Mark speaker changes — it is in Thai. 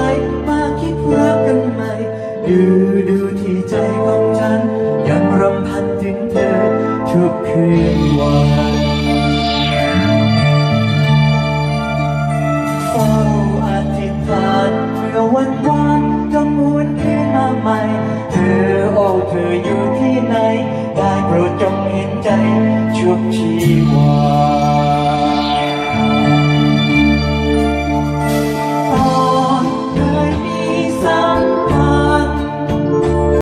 Speaker 1: ายมาคิดรักกันใหม่ ดูดูที่ใจของฉัน ยังรำพันถึงเธอทุกคืนวันเฝ้าอธิษฐานเมื่อวันวานกังวลขึ้นมาใหม่ เธอโอ้เธออยู่ที่ไหน ได้โปรดจงเห็นใจชุบชีวา